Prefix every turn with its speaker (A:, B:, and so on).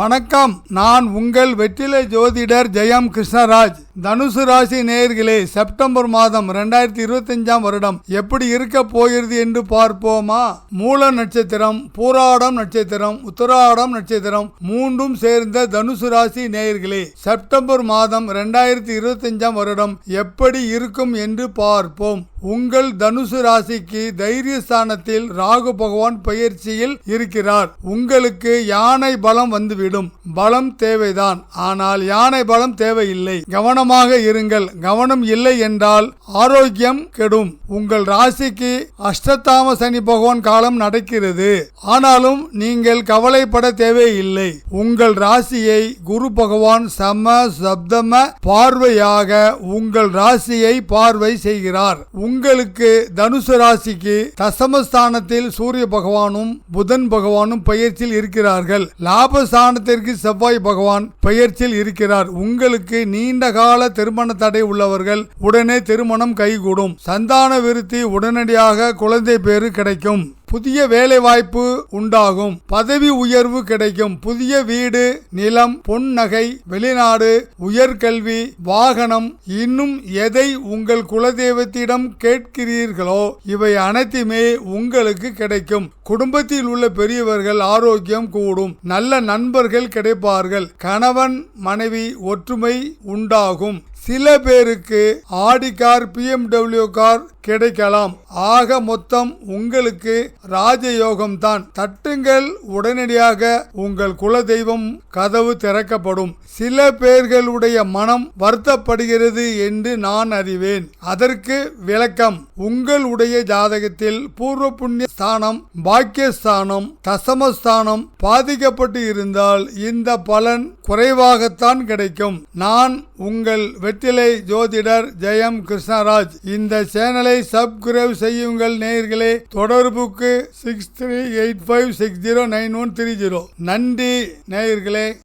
A: வணக்கம். நான் உங்கள் வெற்றிலை ஜோதிடர் ஜெயம் கிருஷ்ணராஜ். தனுசு ராசி நேயர்களே செப்டம்பர் மாதம் ரெண்டாயிரத்தி இருபத்தஞ்சாம் வருடம் எப்படி இருக்க போகிறது என்று பார்ப்போமா? மூல நட்சத்திரம் பூராடம் நட்சத்திரம் உத்தராடம் நட்சத்திரம் மூன்றும் சேர்ந்த தனுசு ராசி நேயர்களே செப்டம்பர் மாதம் ரெண்டாயிரத்தி இருபத்தஞ்சாம் வருடம் எப்படி இருக்கும் என்று பார்ப்போம். உங்கள் தனுசு ராசிக்கு தைரியஸ்தானத்தில் ராகு பகவான் பயிற்சியில் இருக்கிறார். உங்களுக்கு யானை பலம் வந்துவிடும். பலம் தேவைதான். ஆனால் யானை பலம் தேவையில்லை. கவனம் கவனமாக இருங்கள். கவனம் இல்லை என்றால் ஆரோக்கியம் கெடும். உங்கள் ராசிக்கு அஷ்டத்தாம சனி பகவான் காலம் நடக்கிறது. ஆனாலும் நீங்கள் கவலைப்பட தேவையில்லை. உங்கள் ராசியை குரு பகவான் சம சப்தம பார்வையாக உங்கள் ராசியை பார்வை செய்கிறார். உங்களுக்கு தனுசு ராசிக்கு தசமஸ்தானத்தில் சூரிய பகவானும் புதன் பகவானும் பயிற்சியில் இருக்கிறார்கள். லாபஸ்தானத்திற்கு செவ்வாய் பகவான் பயிற்சியில் இருக்கிறார். உங்களுக்கு நீண்ட கால திருமண தடை உள்ளவர்கள் உடனே திருமணம் கைகூடும். சந்தான விருத்தி உடனடியாக குழந்தை பேரு கிடைக்கும். புதிய வேலை வாய்ப்பு உண்டாகும். பதவி உயர்வு கிடைக்கும். புதிய வீடு நிலம் பொன் நகை வெளிநாடு உயர்கல்வி வாகனம் இன்னும் எதை உங்கள் குலதெய்வத்திடம் கேட்கிறீர்களோ இவை அனைத்துமே உங்களுக்கு கிடைக்கும். குடும்பத்தில் உள்ள பெரியவர்கள் ஆரோக்கியம் கூடும். நல்ல நண்பர்கள் கிடைப்பார்கள். கணவன் மனைவி ஒற்றுமை உண்டாகும். சில பேருக்கு ஆடி கார் பிஎம்டபிள்யூ கார் கிடைக்கலாம். ஆக மொத்தம் உங்களுக்கு ராஜயோகம் தான் தட்டுங்கள் உடனடியாக உங்கள் குலதெய்வம் கதவு திறக்கப்படும். சில பேர்களுடைய மனம் வருத்தப்படுகிறது என்று நான் அறிவேன். அதற்கு விளக்கம் உங்களுடைய ஜாதகத்தில் பூர்வ புண்ணிய ஸ்தானம் பாக்கியஸ்தானம் தசமஸ்தானம் பாதிக்கப்பட்டு இருந்தால் இந்த பலன் குறைவாகத்தான் கிடைக்கும். நான் உங்கள் வெற்றிலை ஜோதிடர் ஜெயம் கிருஷ்ணராஜ் இந்த சேனலை சப்ஸ்கிரைப் செய்யுங்கள் நேயர்களே. தொடர்புக்கு six three eight five six zero nine one three zero நன்றி நேயர்களே.